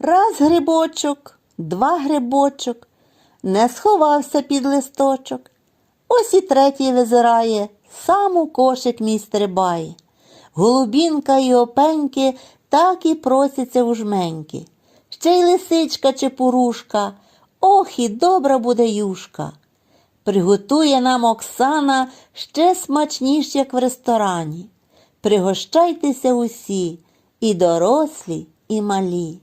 Раз грибочок, два грибочок, не сховався під листочок. Ось і третій визирає, сам у кошик мій стрибає. Голубінка і опеньки так і просяться у жменьки. Ще й лисичка чи пурушка, ох і добра буде юшка. Приготує нам Оксана ще смачніш, як в ресторані. Пригощайтеся усі, і дорослі, і малі.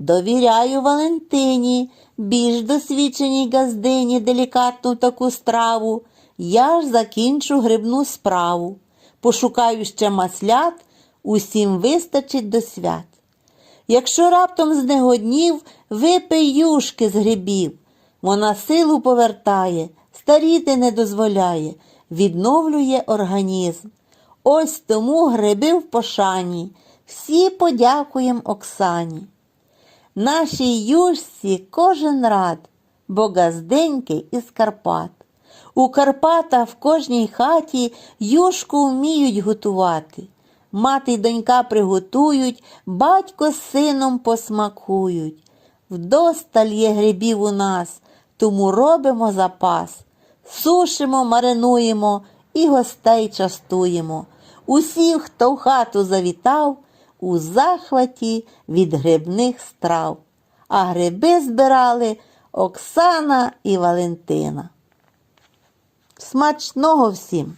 Довіряю Валентині, більш досвідченій газдині делікатну таку страву. Я ж закінчу грибну справу. Пошукаю ще маслят, усім вистачить до свят. Якщо раптом знегоднів, випий юшки з грибів. Вона силу повертає, старіти не дозволяє, відновлює організм. Ось тому гриби в пошані. Всі подякуєм Оксані. Нашій юшці кожен рад, бо газденький із Карпат. У Карпатах в кожній хаті юшку вміють готувати. Мати й донька приготують, батько з сином посмакують. Вдосталь є грибів у нас, тому робимо запас. Сушимо, маринуємо і гостей частуємо. Усіх, хто в хату завітав, у захваті від грибних страв. А гриби збирали Оксана і Валентина. Смачного всім!